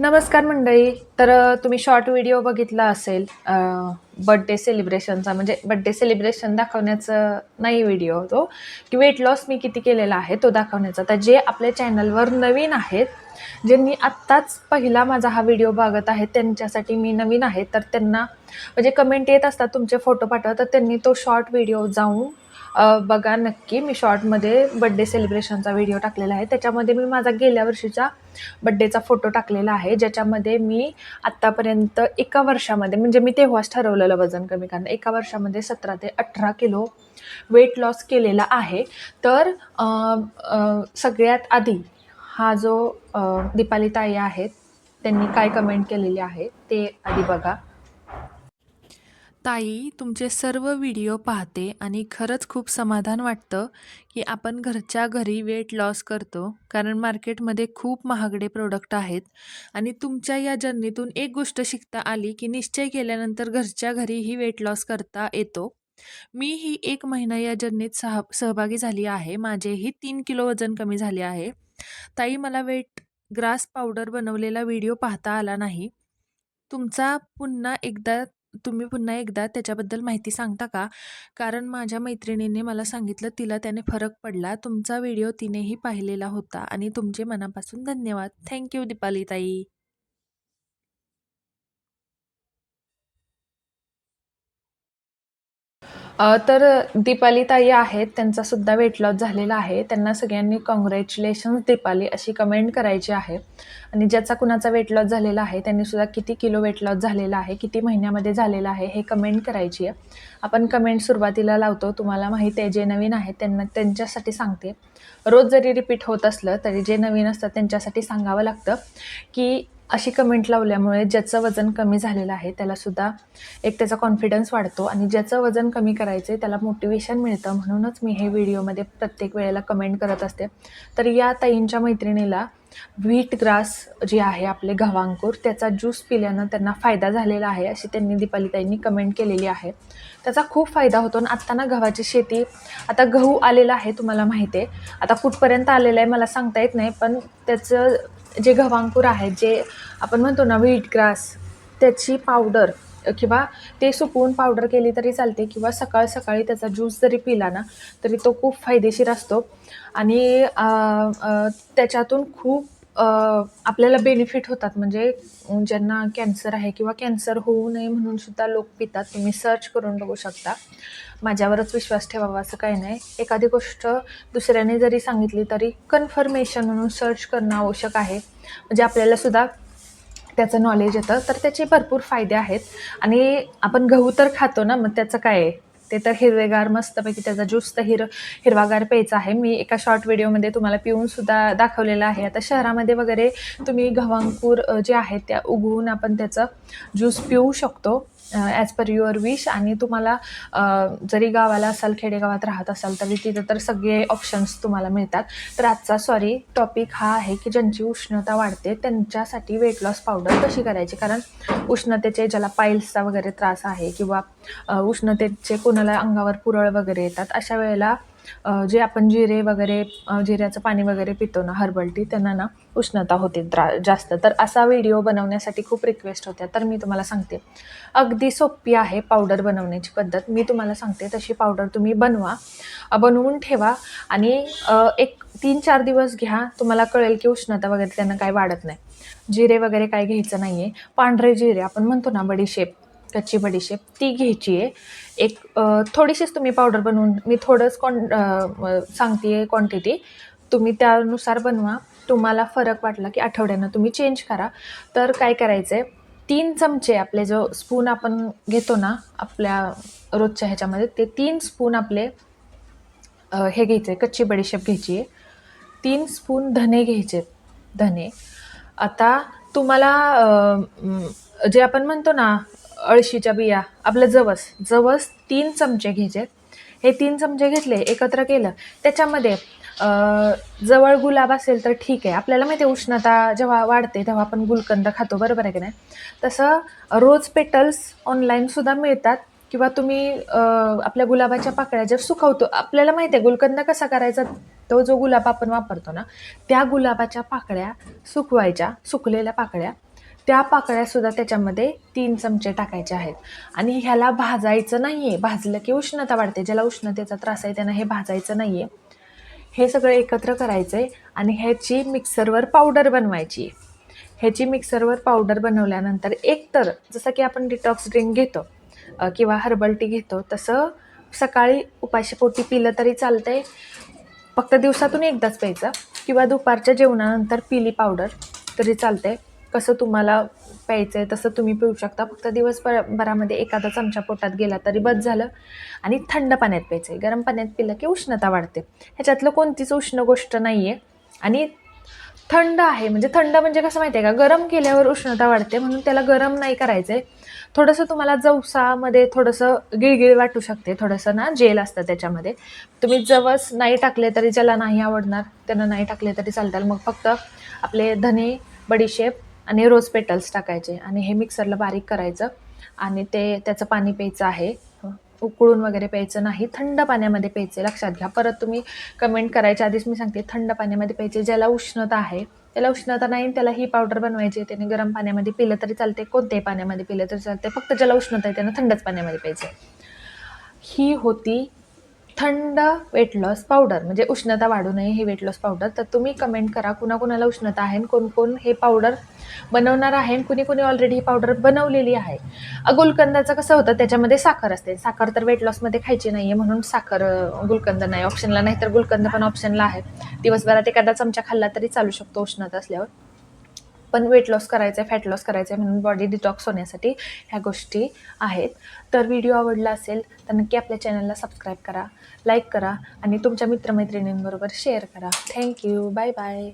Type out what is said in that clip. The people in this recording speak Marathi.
नमस्कार मंडळी. तर तुम्ही शॉर्ट व्हिडिओ बघितला असेल बड्डे सेलिब्रेशनचा म्हणजे बड्डे सेलिब्रेशन दाखवण्याचं नाही व्हिडिओ तो. की वेट लॉस मी किती केलेला आहे तो दाखवण्याचा. तर जे आपल्या चॅनलवर नवीन आहेत ज्यांनी आत्ताच पहिला माझा हा व्हिडिओ बघत आहे त्यांच्यासाठी मी नवीन आहे. तर त्यांना म्हणजे कमेंट येत असतात तुमचे फोटो पाठवा. तर त्यांनी तो शॉर्ट व्हिडिओ जाऊन बघा नक्की मी शॉर्टमध्ये बड्डे सेलिब्रेशनचा व्हिडिओ टाकलेला आहे. त्याच्यामध्ये मी माझा गेल्या वर्षीचा बड्डेचा फोटो टाकलेला आहे. ज्याच्यामध्ये मी आत्तापर्यंत एका वर्षामध्ये म्हणजे मी तेव्हाच ठरवलेलं वजन कमी करणं एका वर्षामध्ये सतरा ते अठरा किलो वेट लॉस केलेला आहे. तर सगळ्यात आधी हा जो दीपाली ताई आहेत त्यांनी काय कमेंट केलेली आहे ते आधी बघा. ताई तुमचे सर्व व्हिडिओ पाहते आणि खरंच खूप समाधान वाटतं की आपण घरच्या घरी वेट लॉस करतो कारण मार्केटमध्ये खूप महागडे प्रोडक्ट आहेत. आणि तुमच्या या जर्नीतून एक गोष्ट शिकता आली की निश्चय केल्यानंतर घरच्या घरीही वेट लॉस करता येतो. मी ही एक महिना या जर्नीत सह सहभागी झाली आहे. माझेही तीन किलो वजन कमी झाले आहे. ताई मला वेट ग्रास पावडर बनवलेला व्हिडिओ पाहता आला नाही. तुमचा पुन्हा एकदा तुम्ही पुन्हा एकदा त्याच्याबद्दल माहिती सांगता का? कारण माझ्या मैत्रिणीने मला सांगितलं तिला त्याने फरक पडला. तुमचा व्हिडिओ तिनेही पाहिलेला होता. आणि तुमचे मनापासून धन्यवाद. थँक्यू दीपाली ताई तर दीपाली ताई आहेत त्यांचा सुद्धा वेट लॉस झालेला आहे. त्यांना सगळ्यांनी कॉंग्रॅच्युलेशन्स दीपाली अशी कमेंट करायची आहे. आणि ज्याचा कुणाचा वेट लॉस झालेला आहे त्यांनी सुद्धा किती किलो वेट लॉस झालेला आहे किती महिन्यामध्ये झालेला आहे हे कमेंट करायची आहे. आपण कमेंट सुरुवातीला लावतो तुम्हाला माहिती आहे जे नवीन आहेत त्यांना त्यांच्यासाठी सांगते. रोज जरी रिपीट होत असलं तरी जे नवीन असतात त्यांच्यासाठी सांगावं लागतं की अशी कमेंट लावल्यामुळे ज्याचं वजन कमी झालेलं आहे त्यालासुद्धा एक त्याचा कॉन्फिडन्स वाढतो आणि ज्याचं वजन कमी करायचं आहे त्याला मोटिवेशन मिळतं. म्हणूनच मी हे व्हिडिओमध्ये प्रत्येक वेळेला कमेंट करत असते. तर या ताईंच्या मैत्रिणीला व्हीट ग्रास जे आहे आपले गव्हांकूर त्याचा ज्यूस पिल्यानं त्यांना फायदा झालेला आहे अशी त्यांनी दीपालीताईंनी कमेंट केलेली आहे. त्याचा खूप फायदा होतो आणि आत्ता ना गव्हाची शेती आता गहू आलेला आहे तुम्हाला माहिती आहे आता कुठपर्यंत आलेलं आहे मला सांगता येत नाही पण त्याचं जे गव्हांकूर आहेत जे आपण म्हणतो ना व्हीट ग्रास त्याची पावडर किंवा ते सुकवून पावडर केली तरी चालते किंवा सकाळ सकाळी त्याचा ज्यूस जरी पिला ना तरी तो खूप फायदेशीर असतो. आणि त्याच्यातून खूप आपल्याला बेनिफिट होतात. म्हणजे ज्यांना कॅन्सर आहे किंवा कॅन्सर होऊ नये म्हणून सुद्धा लोक पितात. तुम्ही सर्च करून बघू शकता. माझ्यावरच विश्वास ठेवावा असं काही नाही. एखादी गोष्ट दुसऱ्याने जरी सांगितली तरी कन्फर्मेशन म्हणून सर्च करणं आवश्यक आहे. म्हणजे आपल्याला सुद्धा त्याचं नॉलेज येतं. तर त्याचे भरपूर फायदे आहेत. आणि आपण गहू तर खातो ना मग त्याचं काय आहे? ते तर हिरवेगार मस्तपैकी त्याचा ज्यूस तर हिर हिरवागार प्यायचा आहे. मी एका शॉर्ट व्हिडिओमध्ये तुम्हाला पिऊन सुद्धा दाखवलेलं आहे. आता शहरामध्ये वगैरे तुम्ही गव्हांकूर जे आहेत त्या उगवून आपण त्याचं ज्यूस पिऊ शकतो. ॲज पर युअर विश आणि तुम्हाला जरी गावाला असाल खेडेगावात राहत असाल तरी तिथं तर सगळे ऑप्शन्स तुम्हाला मिळतात. तर आजचा सॉरी टॉपिक हा आहे की ज्यांची उष्णता वाढते त्यांच्यासाठी वेट लॉस पावडर कशी करायची? कारण उष्णतेचे ज्याला पाईल्सचा वगैरे त्रास आहे किंवा उष्णतेचे कोणाला अंगावर पुरळ वगैरे येतात अशा वेळेला जे आपण जिरे वगैरे जिऱ्याचं पाणी वगैरे पितो ना हर्बल टी त्यांना ना उष्णता होते त्रा जास्त. तर असा व्हिडिओ बनवण्यासाठी खूप रिक्वेस्ट होत्या. तर मी तुम्हाला सांगते. अगदी सोपी आहे पावडर बनवण्याची पद्धत. मी तुम्हाला सांगते तशी पावडर तुम्ही बनवा बनवून ठेवा आणि एक तीन चार दिवस घ्या. तुम्हाला कळेल की उष्णता वगैरे त्यांना काय वाढत नाही. जिरे वगैरे काय घ्यायचं नाही आहे पांढरे जिरे आपण म्हणतो ना बडीशेप. कच्ची बडीशेप ती घ्यायची आहे एक थोडीशीच तुम्ही पावडर बनवून मी थोडंच कॉन सांगते आहे क्वांटिटी तुम्ही त्यानुसार बनवा. तुम्हाला फरक वाटला की आठवड्यानं तुम्ही चेंज करा. तर काय करायचं आहे तीन चमचे आपले जो स्पून आपण घेतो ना आपल्या रोजच्या ह्याच्यामध्ये ते तीन स्पून आपले हे घ्यायचे कच्ची बडीशेप घ्यायची आहे तीन स्पून धने घ्यायचे धने. आता तुम्हाला जे आपण म्हणतो ना अळशीच्या बिया आपलं जवस. जवस तीन चमचे घ्यायचे. हे तीन चमचे घेतले एकत्र केलं. त्याच्यामध्ये जवळ गुलाब असेल तर ठीक आहे. आपल्याला माहिती आहे उष्णता जेव्हा वाढते तेव्हा आपण गुलकंद खातो. बरोबर आहे की नाही? तसं रोज पेटल्स ऑनलाईनसुद्धा मिळतात. किंवा तुम्ही आपल्या गुलाबाच्या पाकळ्या ज्या सुकवतो आपल्याला माहिती आहे गुलकंद कसा करायचा? तो जो गुलाब आपण वापरतो ना त्या गुलाबाच्या पाकळ्या सुकवायच्या सुकलेल्या पाकळ्या. त्या पाकळ्यासुद्धा त्याच्यामध्ये तीन चमचे टाकायचे आहेत. आणि ह्याला भाजायचं नाही आहे भाजलं की उष्णता वाढते. ज्याला उष्णतेचा त्रास आहे त्यांना हे भाजायचं नाही आहे हे सगळं एकत्र करायचं आहे आणि ह्याची मिक्सरवर पावडर बनवायची. आहे ह्याची मिक्सरवर पावडर बनवल्यानंतर एकतर जसं की आपण डिटॉक्स ड्रिंक घेतो किंवा हर्बल टी घेतो तसं सकाळी उपाशी पोटी पिलं तरी चालतं आहे फक्त दिवसातून एकदाच प्यायचं किंवा दुपारच्या जेवणानंतर पिली पावडर तरी चालते कसं तुम्हाला प्यायचं आहे तसं तुम्ही पिऊ शकता. फक्त दिवसभर भरामध्ये एखादा चमचा पोटात गेला तरी बस झालं. आणि थंड पाण्यात प्यायचं आहे गरम पाण्यात पिलं की उष्णता वाढते. ह्याच्यातलं कोणतीच उष्ण गोष्ट नाही आहे आणि थंड आहे. म्हणजे थंड म्हणजे कसं माहिती आहे का? गरम केल्यावर उष्णता वाढते. म्हणून त्याला गरम नाही करायचं आहे थोडंसं तुम्हाला जवसामध्ये थोडंसं गिळगिळ वाटू शकते. थोडंसं ना जेल असतं त्याच्यामध्ये. तुम्ही जवस नाही टाकले तरी ज्याला नाही आवडणार त्यांना नाही टाकले तरी चालतात मग फक्त आपले धने बडीशेप आणि रोज पेटल्स टाकायचे आणि हे मिक्सरला बारीक करायचं आणि ते त्याचं पाणी प्यायचं आहे. उकळून वगैरे प्यायचं नाही थंड पाण्यामध्ये प्यायचे. लक्षात घ्या. परत तुम्ही कमेंट करायच्या आधीच मी सांगते थंड पाण्यामध्ये प्यायचे. ज्याला उष्णता आहे त्याला उष्णता नाही त्याला ही पावडर बनवायची त्याने गरम पाण्यामध्ये पिलं तरी चालते कोणत्याही पाण्यामध्ये पिलं तरी चालते. फक्त ज्याला उष्णता आहे त्यानं थंडच पाण्यामध्ये प्यायचं ही होती थंड वेट लॉस पावडर म्हणजे उष्णता वाढू नये हे वेट लॉस पावडर तर तुम्ही कमेंट करा कुणाकुणाला उष्णता आहे आणि कोण कोण हे पावडर बनवणार आहे आणि कुणी कुणी ऑलरेडी ही पावडर बनवलेली आहे. गुलकंदाचं कसं होतं त्याच्यामध्ये साखर असते. साखर तर वेट लॉसमध्ये खायची नाही आहे म्हणून साखर गुलकंद नाही. ऑप्शनला नाही तर गुलकंद पण ऑप्शनला आहे. दिवसभरात एखादा चमचा खाल्ला तरी चालू शकतो उष्णता असल्यावर. पण वेट लॉस करायचं आहे फॅट लॉस करायचं आहे म्हणून बॉडी डिटॉक्स होण्यासाठी ह्या गोष्टी आहेत. तर व्हिडिओ आवडला असेल तर नक्की आपल्या चॅनलला सबस्क्राईब करा लाईक करा आणि तुमच्या मित्रमैत्रिणींबरोबर शेअर करा. Thank you bye bye